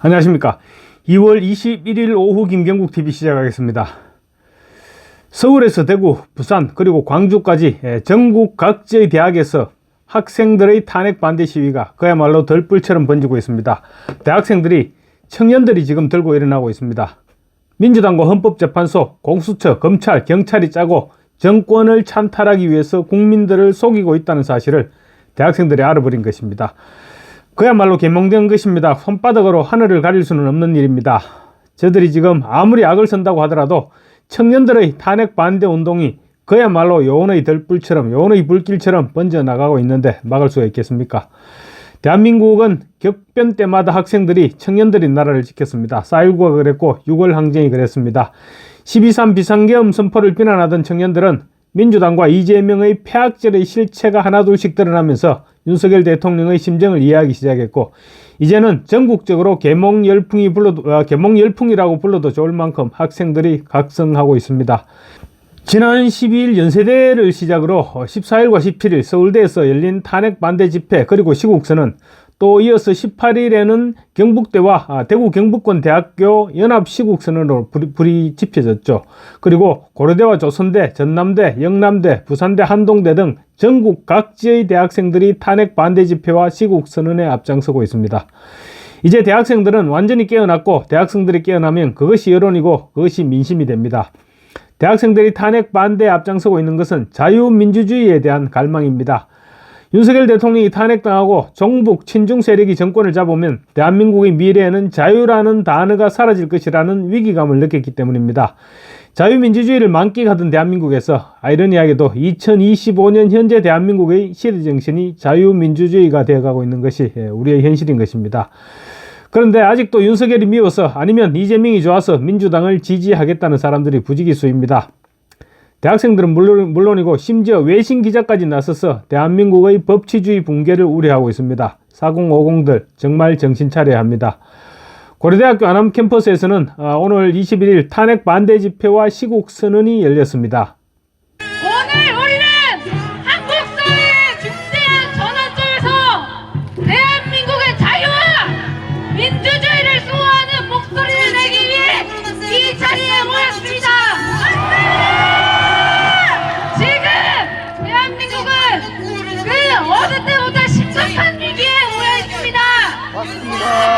안녕하십니까. 2월 21일 오후 김경국 TV 시작하겠습니다. 서울에서 대구, 부산, 그리고 광주까지 예, 전국 각지의 대학에서 학생들의 탄핵 반대 시위가 그야말로 덜불처럼 번지고 있습니다. 대학생들이, 청년들이 지금 들고 일어나고 있습니다. 민주당과 헌법재판소, 공수처, 검찰, 경찰이 짜고 정권을 찬탈하기 위해서 국민들을 속이고 있다는 사실을 대학생들이 알아버린 것입니다. 그야말로 개몽된 것입니다. 손바닥으로 하늘을 가릴 수는 없는 일입니다. 저들이 지금 아무리 악을 선다고 하더라도 청년들의 탄핵 반대 운동이 그야말로 요원의 들불처럼 요원의 불길처럼 번져나가고 있는데 막을 수가 있겠습니까? 대한민국은 격변 때마다 학생들이 청년들이 나라를 지켰습니다. 4.19가 그랬고 6월 항쟁이 그랬습니다. 12.3 비상계엄 선포를 비난하던 청년들은 민주당과 이재명의 폐악질의 실체가 하나둘씩 드러나면서 윤석열 대통령의 심정을 이해하기 시작했고 이제는 전국적으로 개몽 열풍이 불러도 아, 개몽 열풍이라고 불러도 좋을 만큼 학생들이 각성하고 있습니다. 지난 12일 연세대를 시작으로 14일과 17일 서울대에서 열린 탄핵 반대 집회 그리고 시국선은 또 이어서 18일에는 경북대와 아, 대구 경북권 대학교 연합 시국 선언으로 불이, 불이 지펴졌죠. 그리고 고려대와 조선대, 전남대, 영남대, 부산대, 한동대 등 전국 각지의 대학생들이 탄핵 반대 집회와 시국 선언에 앞장서고 있습니다. 이제 대학생들은 완전히 깨어났고 대학생들이 깨어나면 그것이 여론이고 그것이 민심이 됩니다. 대학생들이 탄핵 반대에 앞장서고 있는 것은 자유민주주의에 대한 갈망입니다. 윤석열 대통령이 탄핵당하고 종북 친중 세력이 정권을 잡으면 대한민국의 미래에는 자유라는 단어가 사라질 것이라는 위기감을 느꼈기 때문입니다. 자유민주주의를 만끽하던 대한민국에서 아이러니하게도 2025년 현재 대한민국의 시대 정신이 자유민주주의가 되어가고 있는 것이 우리의 현실인 것입니다. 그런데 아직도 윤석열이 미워서 아니면 이재명이 좋아서 민주당을 지지하겠다는 사람들이 부지기수입니다. 대학생들은 물론, 물론이고 심지어 외신 기자까지 나서서 대한민국의 법치주의 붕괴를 우려하고 있습니다. 4050들 정말 정신 차려야 합니다. 고려대학교 안암 캠퍼스에서는 아, 오늘 21일 탄핵 반대 집회와 시국 선언이 열렸습니다. 자유민주주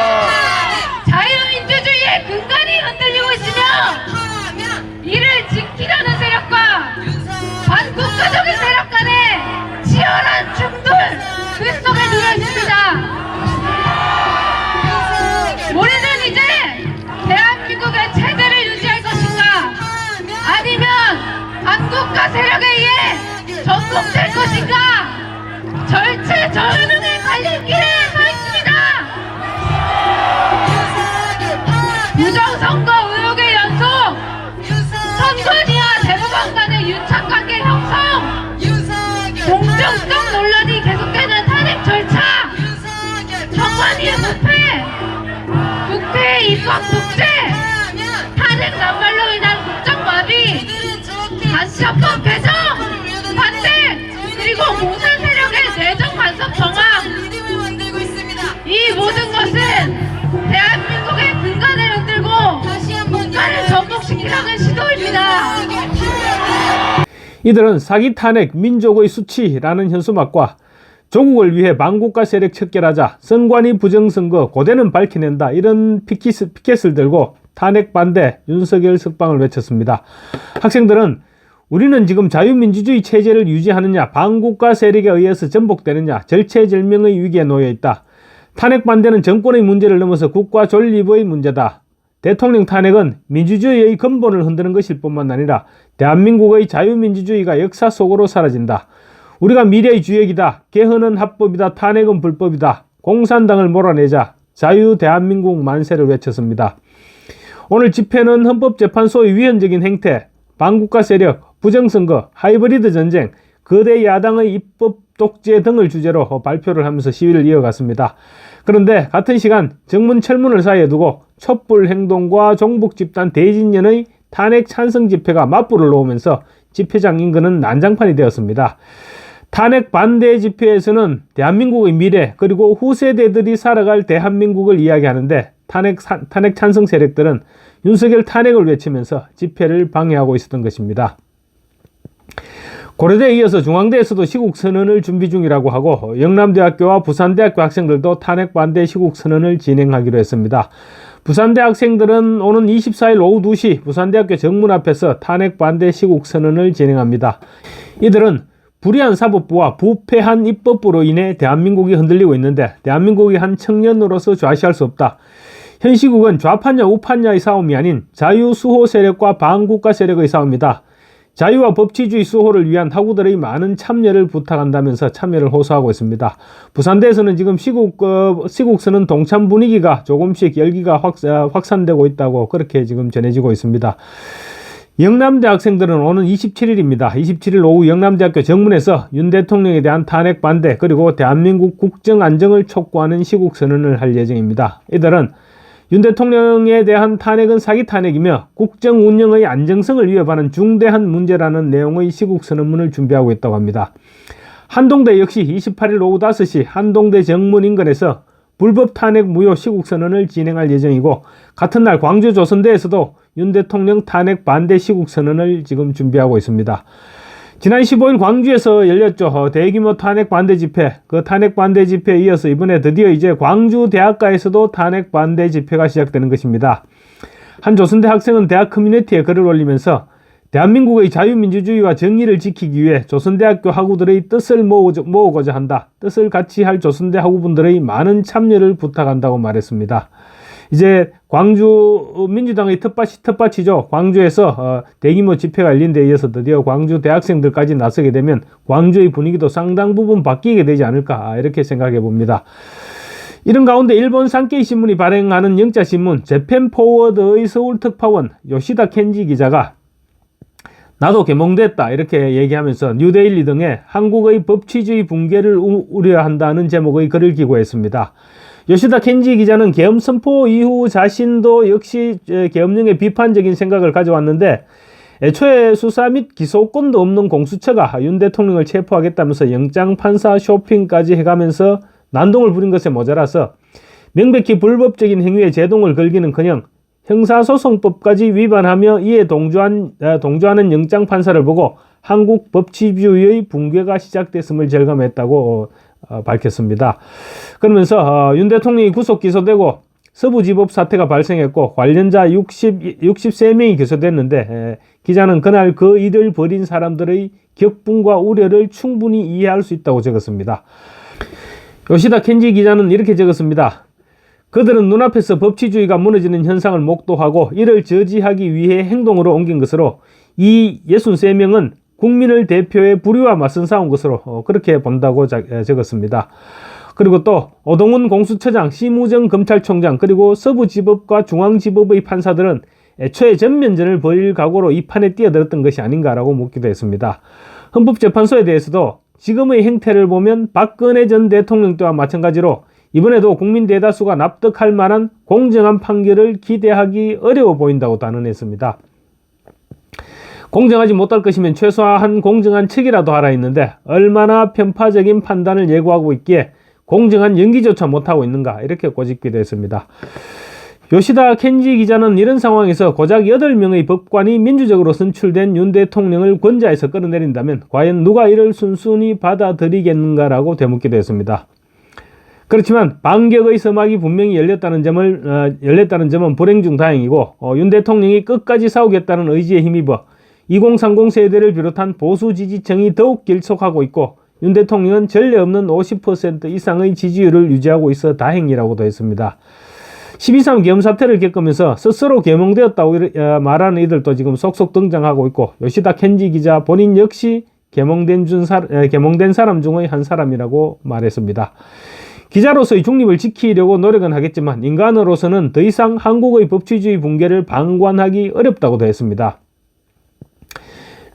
전복시키려는 시도입니다. 이들은 사기 탄핵 민족의 수치라는 현수막과 조국을 위해 망국가 세력 척결하자 선관위 부정선거 고대는 밝혀낸다 이런 피켓, 피켓을 들고 탄핵 반대 윤석열 석방을 외쳤습니다. 학생들은 우리는 지금 자유민주주의 체제를 유지하느냐 반국가 세력에 의해서 전복되느냐 절체절명의 위기에 놓여 있다. 탄핵 반대는 정권의 문제를 넘어서 국가 존립의 문제다. 대통령 탄핵은 민주주의의 근본을 흔드는 것일 뿐만 아니라 대한민국의 자유민주주의가 역사 속으로 사라진다. 우리가 미래의 주역이다. 개헌은 합법이다. 탄핵은 불법이다. 공산당을 몰아내자. 자유 대한민국 만세를 외쳤습니다. 오늘 집회는 헌법재판소의 위헌적인 행태, 반국가 세력, 부정선거, 하이브리드 전쟁, 거대 야당의 입법 독재 등을 주제로 발표를 하면서 시위를 이어갔습니다. 그런데 같은 시간 정문 철문을 사이에 두고 촛불 행동과 종북 집단 대진년의 탄핵 찬성 집회가 맞불을 놓으면서 집회장 인근은 난장판이 되었습니다. 탄핵 반대 집회에서는 대한민국의 미래 그리고 후세대들이 살아갈 대한민국을 이야기하는데 탄핵, 사- 탄핵 찬성 세력들은 윤석열 탄핵을 외치면서 집회를 방해하고 있었던 것입니다. 고려대에 이어서 중앙대에서도 시국 선언을 준비 중이라고 하고 영남대학교와 부산대학교 학생들도 탄핵 반대 시국 선언을 진행하기로 했습니다. 부산대 학생들은 오는 24일 오후 2시 부산대학교 정문 앞에서 탄핵 반대 시국 선언을 진행합니다. 이들은 불의한 사법부와 부패한 입법부로 인해 대한민국이 흔들리고 있는데 대한민국이 한 청년으로서 좌시할 수 없다. 현 시국은 좌파냐 우파냐의 싸움이 아닌 자유수호 세력과 반국가 세력의 싸움이다. 자유와 법치주의 수호를 위한 학우들의 많은 참여를 부탁한다면서 참여를 호소하고 있습니다. 부산대에서는 지금 시국, 어, 시국선은 동참 분위기가 조금씩 열기가 확, 어, 확산되고 있다고 그렇게 지금 전해지고 있습니다. 영남대 학생들은 오는 27일입니다. 27일 오후 영남대학교 정문에서 윤 대통령에 대한 탄핵 반대 그리고 대한민국 국정 안정을 촉구하는 시국 선언을 할 예정입니다. 이들은 윤 대통령에 대한 탄핵은 사기 탄핵이며 국정 운영의 안정성을 위협하는 중대한 문제라는 내용의 시국 선언문을 준비하고 있다고 합니다. 한동대 역시 28일 오후 5시 한동대 정문 인근에서 불법 탄핵 무효 시국 선언을 진행할 예정이고 같은 날 광주 조선대에서도 윤 대통령 탄핵 반대 시국 선언을 지금 준비하고 있습니다. 지난 15일 광주에서 열렸죠. 어, 대규모 탄핵 반대 집회. 그 탄핵 반대 집회에 이어서 이번에 드디어 이제 광주 대학가에서도 탄핵 반대 집회가 시작되는 것입니다. 한 조선대 학생은 대학 커뮤니티에 글을 올리면서 대한민국의 자유민주주의와 정의를 지키기 위해 조선대학교 학우들의 뜻을 모으고자 한다. 뜻을 같이 할 조선대 학우분들의 많은 참여를 부탁한다고 말했습니다. 이제 광주 민주당의 텃밭이 텃밭이죠. 광주에서 어, 대규모 집회가 열린 데 이어서 드디어 광주 대학생들까지 나서게 되면 광주의 분위기도 상당 부분 바뀌게 되지 않을까 이렇게 생각해 봅니다. 이런 가운데 일본 산케이 신문이 발행하는 영자 신문 재팬 포워드의 서울 특파원 요시다 켄지 기자가 나도 개몽됐다 이렇게 얘기하면서 뉴데일리 등의 한국의 법치주의 붕괴를 우- 우려한다는 제목의 글을 기고했습니다. 요시다 켄지 기자는 계엄 선포 이후 자신도 역시 에, 계엄령에 비판적인 생각을 가져왔는데 애초에 수사 및 기소권도 없는 공수처가 윤 대통령을 체포하겠다면서 영장 판사 쇼핑까지 해가면서 난동을 부린 것에 모자라서 명백히 불법적인 행위에 제동을 걸기는커녕 형사소송법까지 위반하며 이에 동조한, 어, 동조하는 영장 판사를 보고 한국 법치주의의 붕괴가 시작됐음을 절감했다고 어, 밝혔습니다. 그러면서 어, 윤 대통령이 구속 기소되고 서부지법 사태가 발생했고 관련자 60, 63명이 기소됐는데 에, 기자는 그날 그 일을 벌인 사람들의 격분과 우려를 충분히 이해할 수 있다고 적었습니다. 요시다 켄지 기자는 이렇게 적었습니다. 그들은 눈앞에서 법치주의가 무너지는 현상을 목도하고 이를 저지하기 위해 행동으로 옮긴 것으로 이 63명은 국민을 대표해 불의와 맞선 싸운 것으로 어, 그렇게 본다고 적었습니다. 그리고 또 오동훈 공수처장, 심우정 검찰총장 그리고 서부지법과 중앙지법의 판사들은 애초에 전면전을 벌일 각오로 이 판에 뛰어들었던 것이 아닌가라고 묻기도 했습니다. 헌법재판소에 대해서도 지금의 행태를 보면 박근혜 전 대통령 때와 마찬가지로 이번에도 국민 대다수가 납득할 만한 공정한 판결을 기대하기 어려워 보인다고 단언했습니다. 공정하지 못할 것이면 최소한 공정한 책이라도 하라 했는데 얼마나 편파적인 판단을 예고하고 있기에 공정한 연기조차 못하고 있는가 이렇게 꼬집기도 했습니다. 요시다 켄지 기자는 이런 상황에서 고작 8명의 법관이 민주적으로 선출된 윤 대통령을 권좌에서 끌어내린다면 과연 누가 이를 순순히 받아들이겠는가라고 되묻기도 했습니다. 그렇지만 반격의 서막이 분명히 열렸다는 점을 어, 열렸다는 점은 불행 중 다행이고 어, 윤 대통령이 끝까지 싸우겠다는 의지에 힘입어 2030 세대를 비롯한 보수 지지층이 더욱 길속하고 있고 윤 대통령은 전례 없는 50% 이상의 지지율을 유지하고 있어 다행이라고도 했습니다. 12.3 계엄 사태를 겪으면서 스스로 계몽되었다고 어, 말하는 이들도 지금 속속 등장하고 있고 요시다 켄지 기자 본인 역시 계몽된, 준 사, 에, 계몽된 사람 중의 한 사람이라고 말했습니다. 기자로서의 중립을 지키려고 노력은 하겠지만 인간으로서는 더 이상 한국의 법치주의 붕괴를 방관하기 어렵다고도 했습니다.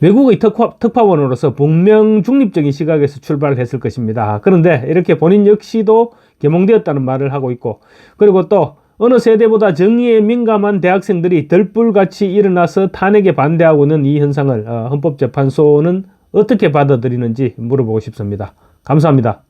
외국의 특화, 특파원으로서 분명 중립적인 시각에서 출발을 했을 것입니다. 그런데 이렇게 본인 역시도 개몽되었다는 말을 하고 있고 그리고 또 어느 세대보다 정의에 민감한 대학생들이 들불같이 일어나서 탄핵에 반대하고 있는 이 현상을 어, 헌법재판소는 어떻게 받아들이는지 물어보고 싶습니다. 감사합니다.